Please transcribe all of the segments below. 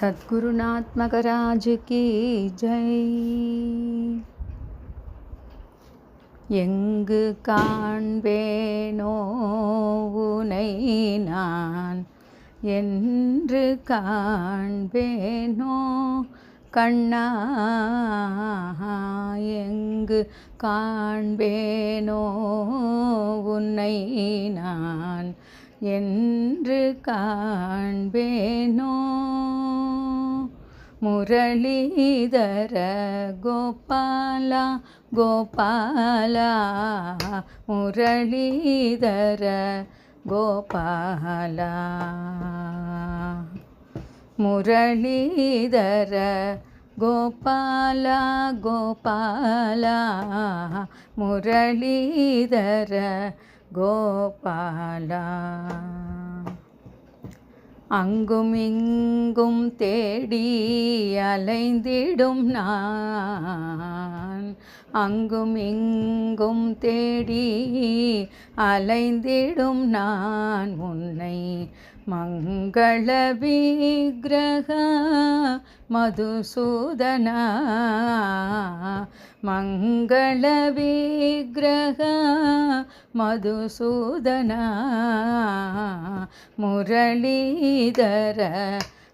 சத்குருநாத் மகராஜ் ஜெய். எங்கு காண்பேனோ உனை நான் என்று காண்பேனோ கண்ணா எங்கு காண்பேனோ உன்னை நான் என்று காண்பேனோ முரளிதர கோபாலா கோபாலா முரளிதர கோபாலா முரளிதர கோபாலா கோபாலா முரளிதர கோபாலா அங்கும் இங்கும் தேடி அலைந்திடும் நான். அங்கும் இங்கும் தேடி அலைந்திடும் நான் உன்னை. மங்கள விக்கிரக மதுசூதனா. மங்கள விக்கிரக மதுசூதனா. முரளிதர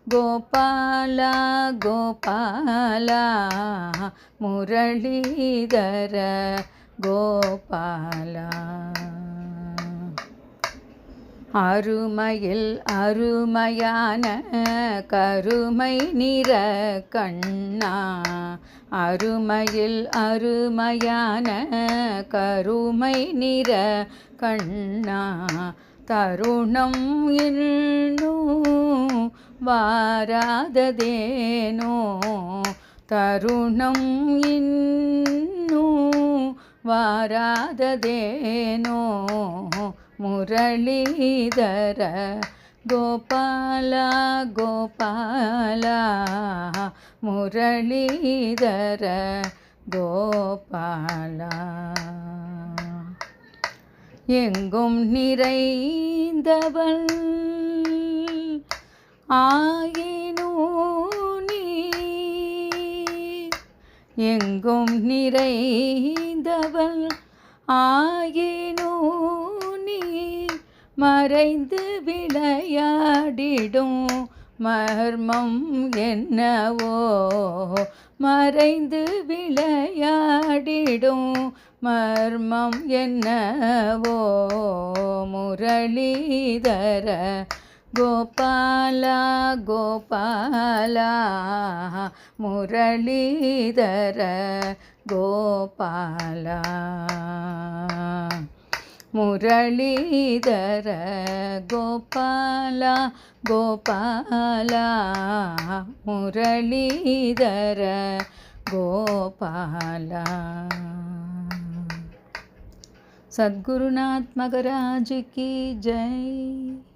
கோபாலா கோபாலா முரளிதர கோபாலா. அருமையில் அருமையான கருமை நிற கண்ணா அருமையில் அருமையான கருமை நிற கண்ணா தருணம் இன்னும் வாராததேனோ? தருணம் இன்னும் வாராததேனோ? முரளிதர கோபாலா கோபாலா முரளிதர கோபாலா. எங்கும் நிறைந்தவன் ஆயினோ நீ எங்கும் நிறைந்தவள் ஆயினோ நீ மறைந்து விளையாடிடும் மர்மம் என்னவோ. மறைந்து விளையாடிடும் மர்மம் என்னவோ. முரளிதர கோபாலா கோபாலா முரளிதர கோபாலா முரளிதர கோபாலா கோபாலா முரளிதர கோபாலா சத்குருநாத் மகராஜ் கி ஜெய்